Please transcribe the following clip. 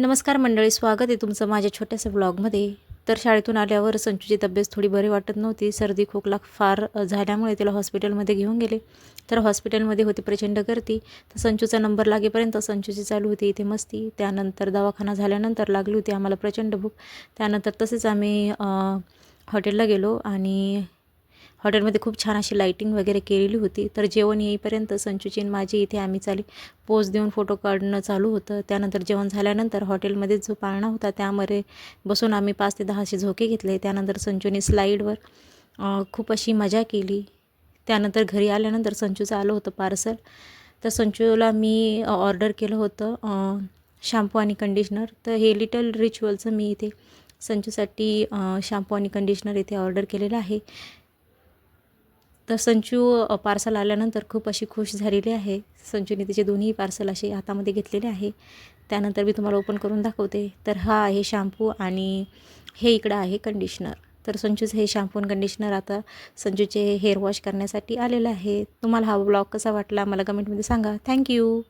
नमस्कार मंडळी स्वागत आहे तुमचं माझ्या छोट्याशा ब्लॉगमध्ये. तर शाळेतून आल्यावर संचूची तब्येत थोडी बरी वाटत नव्हती. सर्दी खोकला फार झाल्यामुळे तिला हॉस्पिटलमध्ये घेऊन गेले. तर हॉस्पिटलमध्ये होती प्रचंड गर्दी. तर संचूचा नंबर लागेपर्यंत संचूची चालू होती इथे मस्ती. त्यानंतर दवाखाना झाल्यानंतर लागली होती आम्हाला प्रचंड भूक. त्यानंतर तसेच आम्ही हॉटेलला गेलो आणि हॉटेलमध्ये खूप छान अशी लाईटिंग वगैरे केलेली होती. तर जेवण येईपर्यंत संचूची माझी इथे आम्ही चाली पोज देऊन फोटो काढणं चालू होतं. त्यानंतर जेवण झाल्यानंतर हॉटेलमध्ये जो पाळणा होता त्यामध्ये बसून आम्ही पाच ते दहाशे झोके घेतले. त्यानंतर संचूने स्लाईडवर खूप अशी मजा केली. त्यानंतर घरी आल्यानंतर संचूचं आलं होतं पार्सल तर संचूला मी ऑर्डर केलं होतं शॅम्पू आणि कंडिशनर तर हे लिटल रिच्युअलचं मी इथे संचूसाठी शॅम्पू आणि कंडिशनर इथे ऑर्डर केलेलं आहे. तर संचू पार्सल आल्यानंतर खूप अशी खुश झालेली आहे. संचूने तिचे दोन्ही पार्सल असे हातामध्ये घेतलेले आहे. त्यानंतर मी तुम्हाला ओपन करून दाखवते. तर हा आहे शॅम्पू आणि हे इकडं आहे कंडिशनर तर संचूचं हे शॅम्पू आणि कंडिशनर आता संचूचे हेअर वॉश करण्यासाठी आलेलं आहे. तुम्हाला हा ब्लॉग कसा वाटला मला कमेंटमध्ये सांगा. थँक्यू